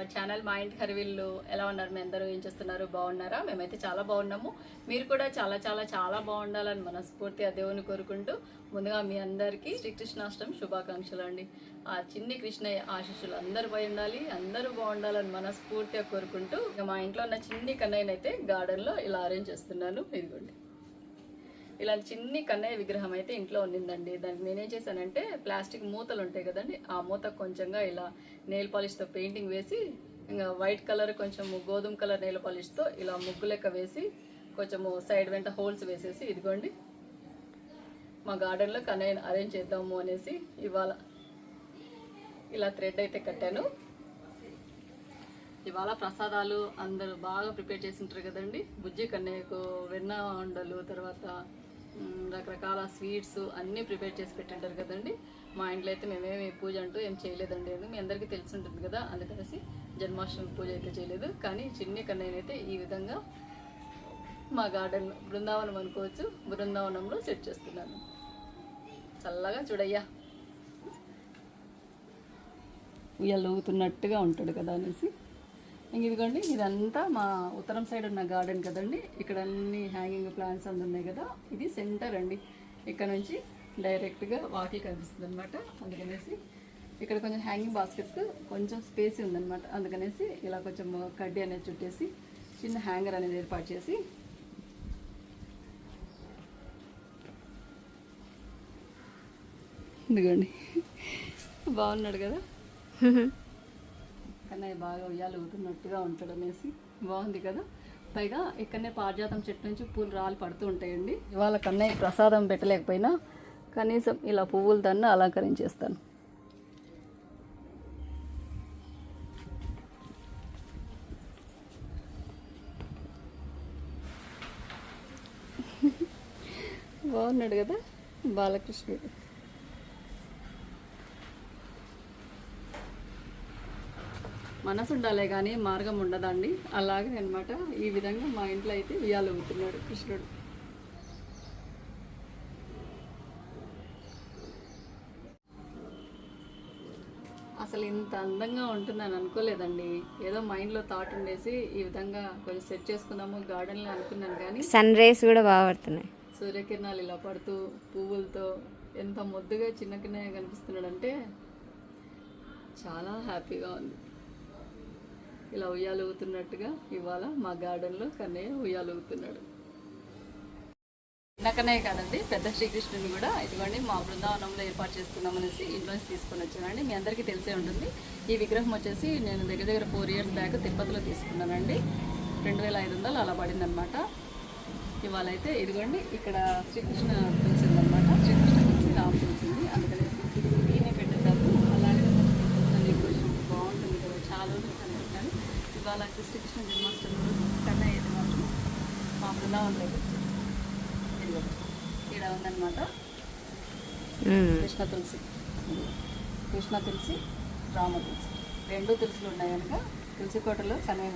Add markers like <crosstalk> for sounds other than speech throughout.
Our channel మా ఇంటి హరివిల్లు ఎలా ఉన్నారు? మీ అందరూ ఏం చేస్తున్నారు? బాగున్నారా? మేమైతే చాలా బాగున్నాము. మీరు కూడా చాలా చాలా చాలా బాగుండాలని మనస్ఫూర్తిగా దేవుని కోరుకుంటూ ముందుగా మీ అందరికీ శ్రీకృష్ణాష్టమి శుభాకాంక్షలు అండి. ఆ చిన్ని కృష్ణయ్య ఆశీస్సులు అందరూ పోయి ఉండాలి అందరూ బాగుండాలని మనస్ఫూర్తిగా కోరుకుంటూ ఇక మా ఇంట్లో ఉన్న చిన్ని కన్నయ్యనైతే గార్డెన్లో ఇలా అరేంజ్ చేస్తున్నాను. ఇదిగోండి. ఇలా చిన్ని కన్నయ్య విగ్రహం అయితే ఇంట్లో ఉండిందండి. దానికి నేనేం చేశానంటే ప్లాస్టిక్ మూతలు ఉంటాయి కదండి ఆ మూత కొంచెంగా ఇలా నెయిల్ పాలిష్తో పెయింటింగ్ వేసి ఇంకా వైట్ కలర్ కొంచెం గోధుమ కలర్ నెయిల్ పాలిష్తో ఇలా ముగ్గు లెక్క వేసి కొంచెము సైడ్ వెంట హోల్స్ వేసేసి ఇదిగోండి మా గార్డెన్లో కన్నయ్యను అరేంజ్ చేద్దాము అనేసి ఇవాళ ఇలా థ్రెడ్ అయితే కట్టాను. ఇవాళ ప్రసాదాలు అందరూ బాగా ప్రిపేర్ చేసి ఉంటారు కదండి. బుజ్జి కన్నయ్యకు వెన్న ఉండలు తర్వాత రకరకాల స్వీట్స్ అన్నీ ప్రిపేర్ చేసి పెట్టింటారు కదండి. మా ఇంట్లో అయితే మేమేమి పూజ అంటూ ఏం చేయలేదండి. మీ అందరికీ తెలిసి ఉంటుంది కదా అందుకనేసి జన్మాష్టమి పూజ అయితే చేయలేదు. కానీ చిన్ని కన్నయ్యనైతే ఈ విధంగా మా గార్డెన్ బృందావనం అనుకోవచ్చు. బృందావనంలో సెట్ చేస్తున్నాను. చల్లగా చూడయ్యా. ఉయ్యాలు ఊగుతున్నట్టుగా ఉంటాడు కదా అనేసి. ఇంక ఇదిగోండి ఇదంతా మా ఉత్తరం సైడ్ ఉన్న గార్డెన్ కదండి. ఇక్కడ అన్ని హ్యాంగింగ్ ప్లాంట్స్ అన్నీ ఉన్నాయి కదా. ఇది సెంటర్ అండి. ఇక్కడ నుంచి డైరెక్ట్గా వాకిల్ కనిపిస్తుంది అనమాట అందుకనేసి ఇక్కడ కొంచెం హ్యాంగింగ్ బాస్కెట్స్ కొంచెం స్పేస్ ఉందన్నమాట. అందుకనేసి ఇలా కొంచెం కడ్డీ అనేది చుట్టేసి చిన్న హ్యాంగర్ అనేది ఏర్పాటు చేసి. ఇదిగోండి. బాగున్నాడు కదా? <laughs> ఇక్కడనే బాగా ఉయ్యాలు ఊగుతున్నట్టుగా ఉంటాడు అనేసి బాగుంది కదా. పైగా ఇక్కడనే పారిజాతం చెట్టు నుంచి పూలు రాళ్ళు పడుతూ ఉంటాయండి. ఇవాళ కన్నయ్య ప్రసాదం పెట్టలేకపోయినా కనీసం ఇలా పువ్వులు దాన్ని అలంకరించేస్తాను. బాగున్నాడు కదా బాలకృష్ణుడు. మనసు ఉండాలే కానీ మార్గం ఉండదండి అలాగే అన్నమాట. ఈ విధంగా మా ఇంట్లో అయితే ఉయ్యాలు ఊగుతున్నాడు కృష్ణుడు. అసలు ఇంత అందంగా ఉంటుందని అనుకోలేదండి. ఏదో మైండ్లో థాట్ ఉండేసి ఈ విధంగా కొంచెం సెట్ చేసుకుందాము గార్డెన్లో అనుకున్నాను కానీ సన్ రేస్ కూడా బాగా పడుతున్నాయి. సూర్యకిరణాలు ఇలా పడుతూ పువ్వులతో ఎంత ముద్దుగా చిన్న కిన్నయ్య కనిపిస్తున్నాడంటే చాలా హ్యాపీగా ఉంది. ఇలా ఉయ్యాలు ఊగుతున్నట్టుగా ఇవాళ మా గార్డెన్లో కన్నయ్య ఉయ్యాలుగుతున్నాడు. ఊగుతున్నాడు చిన్న కాదండి పెద్ద శ్రీకృష్ణుని కూడా. ఇదిగోండి మా బృందావనంలో ఏర్పాటు చేసుకుందాం అనేసి ఇంట్లోంచి తీసుకొని వచ్చానండి. మీ అందరికీ తెలిసే ఉంటుంది. ఈ విగ్రహం వచ్చేసి నేను దగ్గర దగ్గర ఫోర్ ఇయర్స్ బ్యాక్ తిరుపతిలో తీసుకున్నానండి. రెండు వేల ఐదు వందలు అలా పడిందనమాట ఇవాళ అయితే ఇదిగోండి ఇక్కడ శ్రీకృష్ణ తెలిసిందనమాట శ్రీకృష్ణ తెలిసి రామ్ తెలిసింది అందుకనేసి ఇవాళ శ్రీకృష్ణ జన్మాష్టమి రోజు కన్నా అయితే మాత్రం మా బృందావనంలో ఇదిగో ఇక్కడ ఉందన్నమాట కృష్ణ తులసి. కృష్ణ తులసి రామ తులసి. రెండు తులసులు ఉన్నాయి కనుక తులసి కోటలో కనయ్య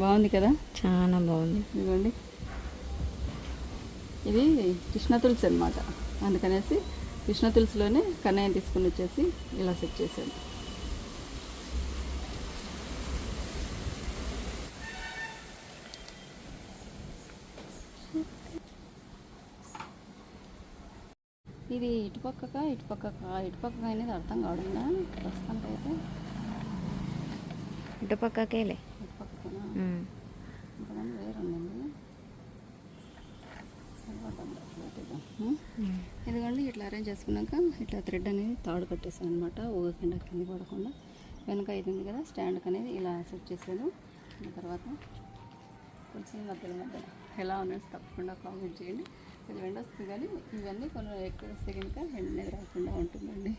బాగుంది కదా? చాలా బాగుంది. ఇదిగోండి. ఇది కృష్ణ తులసి అనమాట అందుకనేసి కృష్ణ తులసిలోనే కన్నయ్య తీసుకుని వచ్చేసి ఇలా సెట్ చేశాను. ఇది ఇటుపక్కక ఇటుపక్కక ఇటుపక్కక అనేది అర్థం కావడంగా ప్రస్తుతానికి అయితే ఇటు పక్కకేలే. ఇటుపక్కన మ్మ్. ఇంతమంది వేరు ఉందండి. ఇదిగోండి ఇట్లా అరేంజ్ చేసుకున్నాక ఇట్లా థ్రెడ్ అనేది తాడు కట్టేసాను అనమాట ఊగకుండా కింద పడకుండా. వెనక ఇది ఉంది కదా స్టాండ్కి అనేది ఇలా సెట్ చేశాను. ఆ తర్వాత కొంచెం మధ్యలో మధ్యలో ఎలా ఉన్నది తప్పకుండా కామెంట్ చేయండి. ఇది వెండ వస్తుంది కానీ ఇవన్నీ కొన్ని ఎక్కువ వస్తే కనుక ఎండ అనేది రాకుండా ఉంటుందండి.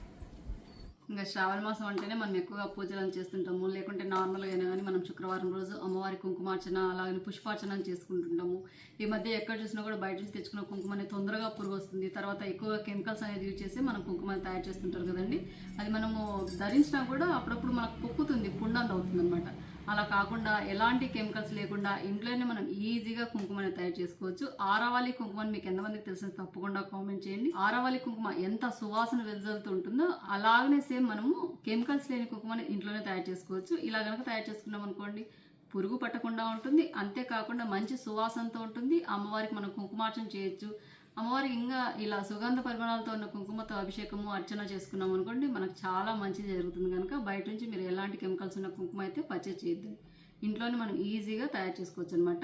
ఇంకా శ్రావణ మాసం అంటేనే మనం ఎక్కువగా పూజలను చేస్తుంటాము. లేకుంటే నార్మల్గా అయినా కానీ మనం శుక్రవారం రోజు అమ్మవారి కుంకుమార్చన అలాగే పుష్పార్చన చేసుకుంటుంటాము. ఈ మధ్య ఎక్కడ చూసినా కూడా బయట నుంచి తెచ్చుకున్న కుంకుమ అనేది తొందరగా పురుగు వస్తుంది. తర్వాత ఎక్కువగా కెమికల్స్ అనేది యూజ్ చేసి మనం కుంకుమని తయారు చేస్తుంటారు కదండి. అది మనము ధరించినా కూడా అప్పుడప్పుడు మనకు పొక్కుతుంది పుండాలు అవుతుంది అనమాట అలా కాకుండా ఎలాంటి కెమికల్స్ లేకుండా ఇంట్లోనే మనం ఈజీగా కుంకుమని తయారు చేసుకోవచ్చు. ఆరావాలి కుంకుమని మీకు ఎంతమందికి తెలిసిన తప్పకుండా కామెంట్ చేయండి. ఆరావాలి కుంకుమ ఎంత సువాసన వెదజల్లుతూ ఉంటుందో అలాగనే సేమ్ మనము కెమికల్స్ లేని కుంకుమని ఇంట్లోనే తయారు చేసుకోవచ్చు. ఇలా కనుక తయారు చేసుకున్నాం అనుకోండి పురుగు పట్టకుండా ఉంటుంది. అంతేకాకుండా మంచి సువాసనతో ఉంటుంది. అమ్మవారికి మనం కుంకుమార్చన చేయొచ్చు. అమ్మవారికి ఇంకా ఇలా సుగంధ పరిమాణాలతో ఉన్న కుంకుమతో అభిషేకము అర్చన చేసుకున్నాం అనుకోండి మనకు చాలా మంచిది జరుగుతుంది కనుక బయట నుంచి మీరు ఎలాంటి కెమికల్స్ ఉన్న కుంకుమ అయితే పర్చేజ్ చేయొద్దు. ఇంట్లోనే మనం ఈజీగా తయారు చేసుకోవచ్చు అనమాట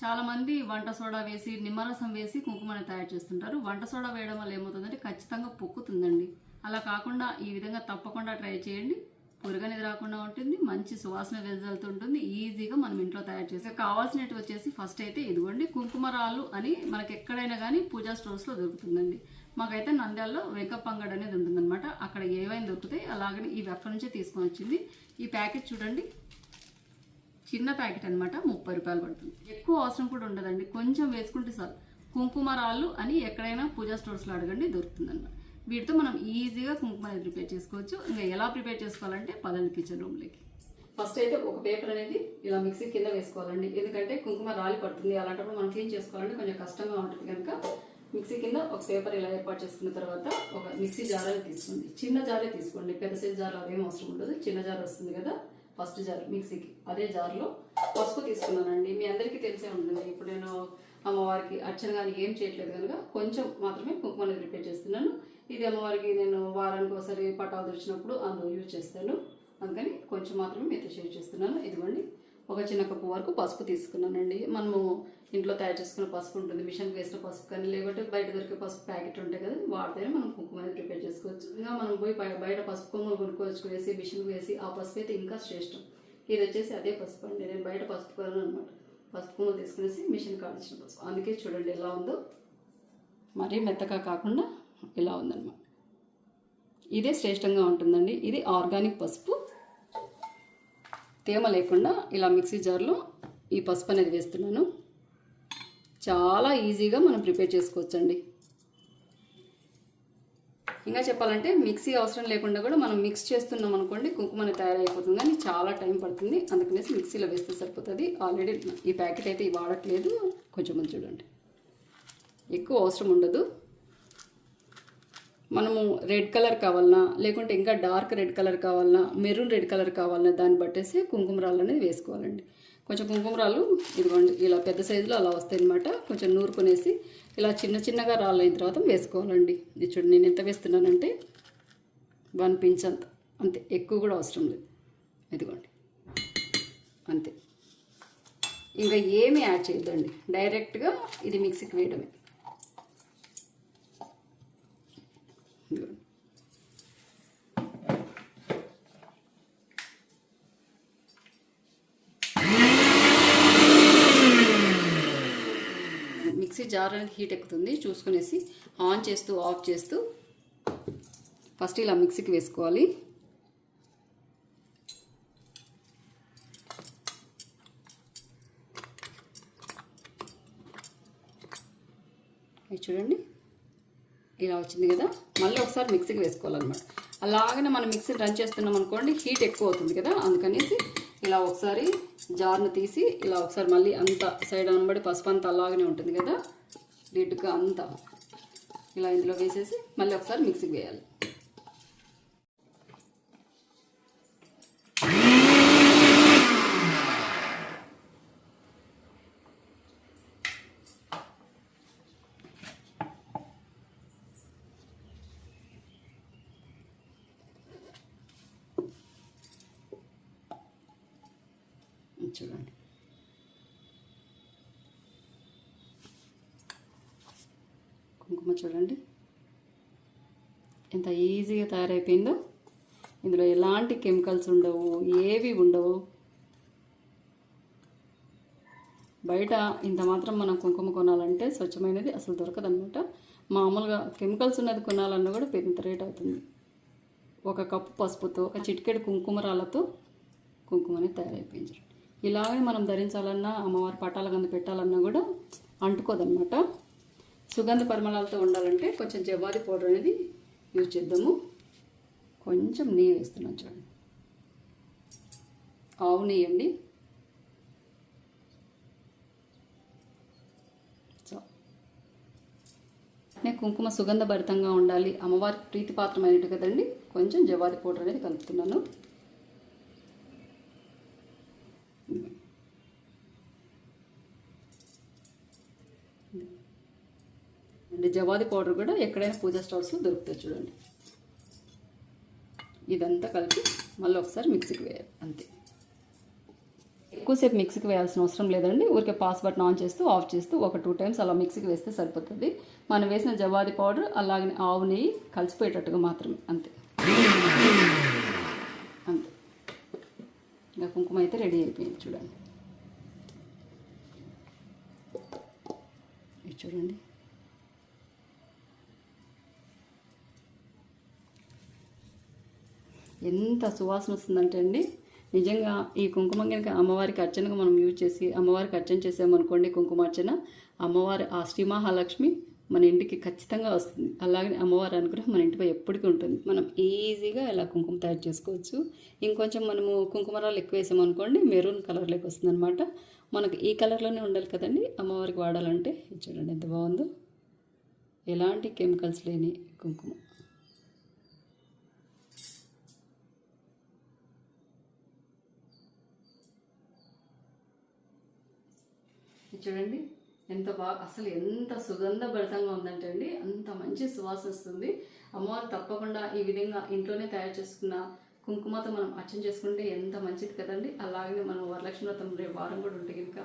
చాలామంది వంట సోడా వేసి నిమ్మరసం వేసి కుంకుమని తయారు చేస్తుంటారు. వంట సోడా వేయడం వల్ల ఏమవుతుందంటే ఖచ్చితంగా పొక్కుతుందండి. అలా కాకుండా ఈ విధంగా తప్పకుండా ట్రై చేయండి. పురుగనేది రాకుండా ఉంటుంది మంచి సువాసన వెదజల్లుతుంటుంది ఈజీగా మనం ఇంట్లో తయారు చేసి కావాల్సినట్టు వచ్చేసి ఫస్ట్ అయితే ఇదిగోండి కుంకుమరాలు అని మనకి ఎక్కడైనా కానీ పూజా స్టోర్స్లో దొరుకుతుందండి. మాకైతే నంద్యాలలో వెంకప్పంగడ్ అనేది ఉంటుందన్నమాట. అక్కడ ఏవైనా దొరుకుతాయి అలాగని ఈ వెఫర్ నుంచే తీసుకొని వచ్చింది. ఈ ప్యాకెట్ చూడండి. చిన్న ప్యాకెట్ అన్నమాట ముప్పై రూపాయలు పడుతుంది. ఎక్కువ అవసరం కూడా ఉండదండి కొంచెం వేసుకుంటే సార్ కుంకుమరాళ్ళు అని ఎక్కడైనా పూజా స్టోర్స్లో అడగండి దొరుకుతుందన్నమాట. వీటితో మనం ఈజీగా కుంకుమ అనేది ప్రిపేర్ చేసుకోవచ్చు. ఇంకా ఎలా ప్రిపేర్ చేసుకోవాలంటే పదండి కిచెన్ రూమ్లోకి ఫస్ట్ అయితే ఒక పేపర్ అనేది ఇలా మిక్సీ కింద వేసుకోవాలండి. ఎందుకంటే కుంకుమ రాలి పడుతుంది. అలాంటప్పుడు మనం క్లీన్ చేసుకోవాలంటే కొంచెం కష్టంగా ఉంటుంది కనుక మిక్సీ కింద ఒక పేపర్ ఇలా ఏర్పాటు చేసుకున్న తర్వాత ఒక మిక్సీ జార్ తీసుకోండి. చిన్న జారే తీసుకోండి. పెద్ద సైజ్ జార్ అదేం అవసరం ఉండదు. చిన్న జార్ వస్తుంది కదా ఫస్ట్ జార్ మిక్సీకి. అదే జార్లో పసుపు తీసుకున్నానండి. మీ అందరికీ తెలిసే ఉంటుంది. ఇప్పుడు అమ్మవారికి అర్చన కానీ ఏం చేయట్లేదు కనుక కొంచెం మాత్రమే కుంకుమని ప్రిపేర్ చేస్తున్నాను. ఇది అమ్మవారికి నేను వారానికి ఒకసారి పటాలు తెచ్చినప్పుడు అందులో యూజ్ చేస్తాను. అందుకని కొంచెం మాత్రమే మీతో షేర్ చేస్తున్నాను. ఇదిగోండి ఒక చిన్న కప్పు వరకు పసుపు తీసుకున్నానండి. మనము ఇంట్లో తయారు చేసుకున్న పసుపు ఉంటుంది. మిషన్కి వేసిన పసుపు కానీ లేకుంటే బయట దొరికే పసుపు ప్యాకెట్ ఉంటాయి కదా వాడితేనే మనం కుంకుమ అనేది ప్రిపేర్ చేసుకోవచ్చు. ఇంకా మనం పోయి బయట పసుపు కొమ్మలు కొనుక్కోవచ్చు వేసి మిషన్కి వేసి ఆ పసుపు అయితే ఇంకా శ్రేష్టం. ఇది వచ్చేసి అదే పసుపు అండి. నేను బయట పసుపు కొనను అనమాట పసుపు కొమ్ములు తీసుకునేసి మిషన్ కాల్చిన పసుపు అందుకే చూడండి ఎలా ఉందో. మరీ మెత్తగా కాకుండా ఇలా ఉందన్నమాట. ఇదే శ్రేష్టంగా ఉంటుందండి. ఇది ఆర్గానిక్ పసుపు. తేమ లేకుండా ఇలా మిక్సీ జార్లో ఈ పసుపు అనేది వేస్తున్నాను. చాలా ఈజీగా మనం ప్రిపేర్ చేసుకోవచ్చండి. ఇంకా చెప్పాలంటే మిక్సీ అవసరం లేకుండా కూడా మనం మిక్స్ చేస్తున్నాం అనుకోండి కుంకుమని తయారైపోతుంది కానీ చాలా టైం పడుతుంది. అందుకనేసి మిక్సీలో వేస్తే సరిపోతుంది. ఆల్రెడీ ఈ ప్యాకెట్ అయితే వాడట్లేదు. కొంచెం మంది చూడండి. ఎక్కువ అవసరం ఉండదు. మనము రెడ్ కలర్ కావాలన్నా లేకుంటే ఇంకా డార్క్ రెడ్ కలర్ కావాలన్నా మెరూన్ రెడ్ కలర్ కావాలన్నా దాన్ని బట్టేసి కుంకుమరాళ్ళు అనేది వేసుకోవాలండి. కొంచెం కుంకుమరాలు ఇదిగోండి ఇలా పెద్ద సైజులో అలా వస్తాయి అనమాట కొంచెం నూరుకొనేసి ఇలా చిన్న చిన్నగా రాళ్ళు అయిన తర్వాత వేసుకోవాలండి. ఇది చూడండి నేను ఎంత వేస్తున్నానంటే వన్ పించ్ అంత. అంతే ఎక్కువ కూడా అవసరం లేదు. ఇదిగోండి అంతే. ఇంకా ఏమీ యాడ్ చేయొద్దండి. డైరెక్ట్గా ఇది మిక్సీకి వేయడమే ఇదిగోండి మిక్సీ జార్ హీట్ ఎక్కుతుంది. చూసుకునేసి ఆన్ చేస్తూ ఆఫ్ చేస్తూ ఫస్ట్ ఇలా మిక్సీకి వేసుకోవాలి. చూడండి. ఇలా వచ్చింది కదా. మళ్ళీ ఒకసారి మిక్సీకి వేసుకోవాలన్నమాట. అలాగనే మనం మిక్సీ రన్ చేస్తున్నాం అనుకోండి హీట్ ఎక్కువ అవుతుంది కదా. అందుకనేసి ఇలా ఒకసారి జార్ను తీసి ఇలా ఒకసారి మళ్ళీ అంత సైడ్ అనబడి పసుపు అంతా అలాగనే ఉంటుంది కదా నీట్గా అంతా. ఇలా ఇందులో వేసేసి మళ్ళీ ఒకసారి మిక్సీకి వేయాలి. చూడండి. కుంకుమ చూడండి. ఎంత ఈజీగా తయారైపోయిందో. ఇందులో ఎలాంటి కెమికల్స్ ఉండవు ఏవి ఉండవు. బయట ఇంత మాత్రం మనం కుంకుమ కొనాలంటే స్వచ్ఛమైనది అసలు దొరకదనమాట మామూలుగా కెమికల్స్ ఉన్నది కొనాలన్నా కూడా పెద్ద రేట్ అవుతుంది. ఒక కప్పు పసుపుతో ఒక చిటికెడు కుంకుమ రాళ్ళతో కుంకుమ తయారైపోయింది ఇలాగే మనం ధరించాలన్నా అమ్మవారి పటాల కింద పెట్టాలన్నా కూడా అంటుకోదన్నమాట. సుగంధ పరిమళాలతో ఉండాలంటే కొంచెం జవ్వాది పౌడర్ అనేది యూజ్ చేద్దాము. కొంచెం నెయ్యి వేస్తున్నాం చూడండి. ఆవు నెయ్యి అండి. నేను కుంకుమ సుగంధభరితంగా ఉండాలి అమ్మవారికి ప్రీతిపాత్రమైనట్టు కదండి. కొంచెం జవాది పౌడర్ అనేది కలుపుతున్నాను. జవాది పౌడర్ కూడా ఎక్కడైనా పూజా స్టాల్స్లో దొరుకుతుంది చూడండి. ఇదంతా కలిపి మళ్ళీ ఒకసారి మిక్సీకి వేయాలి అంతే. ఎక్కువసేపు మిక్సీకి వేయాల్సిన అవసరం లేదండి. ఊరికే పాస్ బటన్ ఆన్ చేస్తూ ఆఫ్ చేస్తూ ఒక టూ టైమ్స్ అలా మిక్సీకి వేస్తే సరిపోతుంది. మనం వేసిన జవాది పౌడర్ అలాగనే ఆవు నెయ్యి కలిసిపోయేటట్టుగా మాత్రమే అంతే. అంతే. ఇంకా కుంకుమ అయితే రెడీ అయిపోయింది చూడండి. చూడండి. ఎంత సువాసన వస్తుందంటే అండి. నిజంగా ఈ కుంకుమ కనుక అమ్మవారికి అర్చనగా మనం యూజ్ చేసి అమ్మవారికి అర్చన చేసామనుకోండి కుంకుమార్చన అమ్మవారి ఆ శ్రీ మహాలక్ష్మి మన ఇంటికి ఖచ్చితంగా వస్తుంది. అలాగే అమ్మవారి అనుగ్రహం మన ఇంటిపై ఎప్పటికీ ఉంటుంది. మనం ఈజీగా ఇలా కుంకుమ తయారు చేసుకోవచ్చు. ఇంకొంచెం మనము కుంకుమరాలు ఎక్కువ వేసామనుకోండి మెరూన్ కలర్లోకి వస్తుంది అనమాట మనకు ఈ కలర్లోనే ఉండాలి కదండి. అమ్మవారికి వాడాలంటే చూడండి ఎంత బాగుందో. ఎలాంటి కెమికల్స్ లేని కుంకుమ ఇది చూడండి ఎంత బాగా అసలు ఎంత సుగంధభరితంగా ఉందంటే అండి అంత మంచి సువాసన వస్తుంది. అమ్మవారు తప్పకుండా ఈ విధంగా ఇంట్లోనే తయారు చేసుకున్న కుంకుమతో మనం అర్చన చేసుకుంటే ఎంత మంచిది కదండి. అలాగే మనం వరలక్ష్మి వ్రతం రేపు వారం కూడా ఉంటే కనుక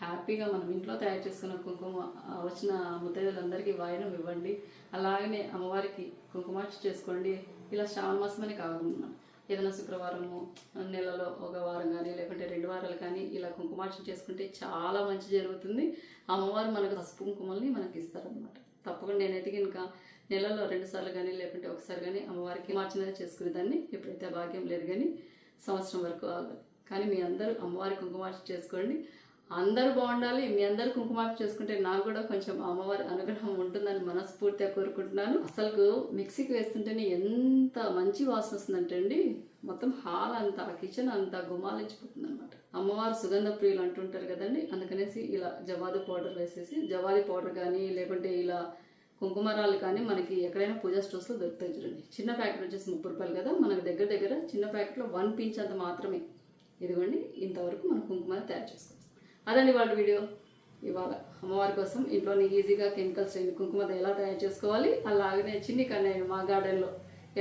హ్యాపీగా మనం ఇంట్లో తయారు చేసుకున్న కుంకుమ వచ్చిన ముత్తైదులందరికీ వాయనం ఇవ్వండి. అలాగనే అమ్మవారికి కుంకుమార్చి చేసుకోండి. ఇలా శ్రావణ మాసమని కాకుండా ఏదైనా శుక్రవారము నెలలో ఒక వారం కానీ లేకుంటే రెండు వారాలు కానీ ఇలా కుంకుమార్చన చేసుకుంటే చాలా మంచి జరుగుతుంది. అమ్మవారు మనకు పసుపు కుంకుమల్ని మనకి ఇస్తారనమాట తప్పకుండా నేనైతే కనుక నెలలో రెండు సార్లు కానీ లేకుంటే ఒకసారి కానీ అమ్మవారికి మార్చిన చేసుకునేదాన్ని ఎప్పుడైతే భాగ్యం లేదు కానీ సంవత్సరం వరకు ఆగదు. కానీ మీ అందరూ అమ్మవారి కుంకుమార్చన చేసుకోండి. అందరూ బాగుండాలి మీ అందరూ కుంకుమార్పు చేసుకుంటే నాకు కూడా కొంచెం అమ్మవారి అనుగ్రహం ఉంటుందని మనస్ఫూర్తిగా కోరుకుంటున్నాను. అసలు మిక్సీకి వేస్తుంటేనే ఎంత మంచి వాసన వస్తుందంటే అండి మొత్తం హాల్ అంతా కిచెన్ అంతా గుమాలించిపోతుంది అనమాట అమ్మవారు సుగంధ ప్రియులు అంటుంటారు కదండి అందుకనేసి ఇలా జవాది పౌడర్ వేసేసి జవాది పౌడర్ కానీ లేకుంటే ఇలా కుంకుమరాలు కానీ మనకి ఎక్కడైనా పూజా స్టోర్స్లో దొరుకుతాయి చూడండి. చిన్న ప్యాకెట్ వచ్చేసి ముప్పై రూపాయలు కదా మనకు దగ్గర దగ్గర చిన్న ప్యాకెట్లో వన్ పించ్ అంత మాత్రమే. ఇదిగోండి ఇంతవరకు మనం కుంకుమ తయారు చేసుకోవాలి అదండి వాళ్ళ వీడియో. ఇవాళ అమ్మవారి కోసం ఇంట్లోనే ఈజీగా కెమికల్స్ లేని కుంకుమ ఎలా తయారు చేసుకోవాలి? అలాగనే చిన్ని కన్నయ్య మా గార్డెన్లో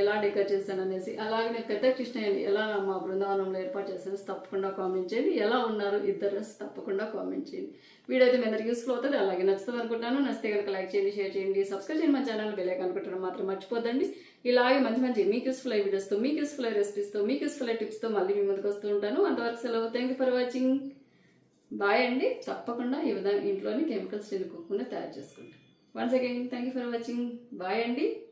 ఎలా డెకర్ చేశాను అనేసి అలాగనే పెద్ద కృష్ణయ్యని ఎలా మా బృందావనంలో ఏర్పాటు చేశాను తప్పకుండా కామెంట్ చేయండి. ఎలా ఉన్నారు ఇద్దరు తప్పకుండా కామెంట్ చేయండి. వీడియో అయితే మీ అందరికి యూస్ఫుల్ అవుతుంది. అలాగే నచ్చుతుంది అనుకుంటాను నచ్చితే కనుక లైక్ చేయండి షేర్ చేయండి సబ్స్క్రైబ్ చేయండి మా ఛానల్ బెలైక్ అనుకుంటాను మాత్రం మర్చిపోద్దండి. ఇలాగే మంచి మంచి మీకు యూస్ఫుల్ అయ్యే వీడియోస్తో మీకు యూస్ఫుల్ అయ్యే రెసిపీస్తో మీకు యూస్ఫుల్ అయ్యే టిప్స్తో మళ్ళీ మీ ముందుకు వస్తూ ఉంటాను. అంతవరకు సెలవు. Thank you for watching bye అండి. తప్పకుండా ఈ విధంగా ఇంట్లోనే కెమికల్స్ తినుకోకుండా తయారు చేసుకుంటాం. Once again thank you for watching bye అండి.